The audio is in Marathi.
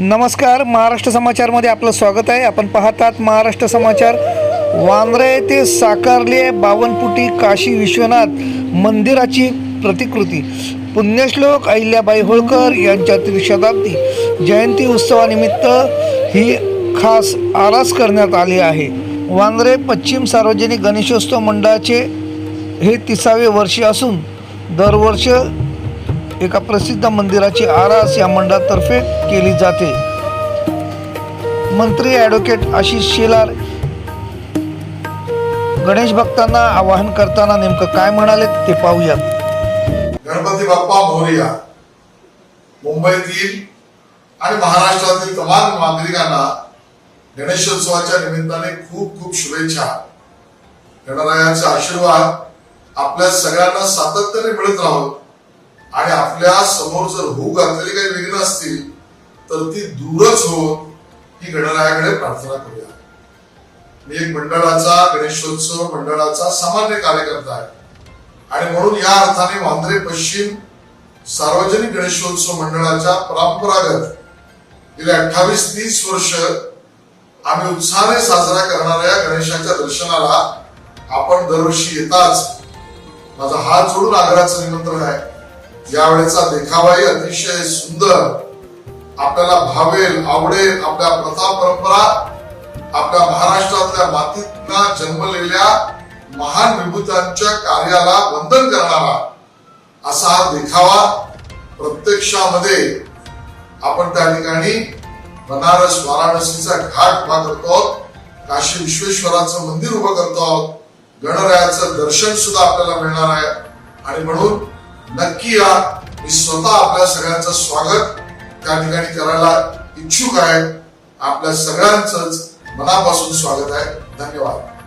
नमस्कार महाराष्ट्र समाचारमध्ये आपलं स्वागत आहे. आपण पाहतात महाराष्ट्र समाचार. वांद्रे येथे साकारले बावनपुटी काशी विश्वनाथ मंदिराची प्रतिकृती. पुण्यश्लोक अहिल्याबाई होळकर यांच्या त्रिशताब्दी जयंती उत्सवानिमित्त ही खास आरास करण्यात आली आहे. वांद्रे पश्चिम सार्वजनिक गणेशोत्सव मंडळाचे हे तिसावे वर्षी असून दरवर्ष एका प्रसिद्ध मंदिराची आरास या मंडळातर्फे केली जाते. मंत्री ॲडव्होकेट आशिष शेलार गणेश भक्तांना आवाहन करताना नेमकं काय म्हणाले ते पाहूयात. गणपती बाप्पा मोरिया मुंबईतील आणि महाराष्ट्रातील तमाम नागरिकांना गणेशोत्सवाच्या निमित्ताने खूप खूप शुभेच्छा. गणरायाचा आशीर्वाद आपल्या सगळ्यांना सातत्याने मिळत राहो. आणि आपल्यासमोर जर होऊ घातलेली काही विघ्न असतील तर ती दूरच हो ही गणरायाकडे प्रार्थना करूया. मी एक मंडळाचा गणेशोत्सव मंडळाचा सामान्य कार्यकर्ता आहे. आणि म्हणून या अर्थाने वांद्रे पश्चिम सार्वजनिक गणेशोत्सव मंडळाच्या परंपरागत गेले अठ्ठावीस तीस वर्ष आम्ही उत्साहाने साजरा करणाऱ्या गणेशाच्या दर्शनाला आपण दरवर्षी येताच माझा हात जोडून आग्रहाचं निमंत्रण आहे. यावेळेचा देखावाही अतिशय सुंदर. आपल्याला भावेल आवडेल आपल्या प्रथा परंपरा आपल्या महाराष्ट्रातल्या मातीतला जन्मलेल्या महान विभूतांच्या कार्याला वंदन करणारा असा हा देखावा प्रत्यक्षामध्ये आपण त्या ठिकाणी बनारस वाराणसीचा घाट उभा करतो आहोत. काशी विश्वेश्वराचं मंदिर उभं करतो आहोत. गणरायाचं दर्शन सुद्धा आपल्याला मिळणार आहे. आणि म्हणून नक्की या मी स्वतः आपल्या सगळ्यांचं स्वागत त्या ठिकाणी करायला इच्छुक आहे. आपल्या सगळ्यांचंच मनापासून स्वागत आहे. धन्यवाद.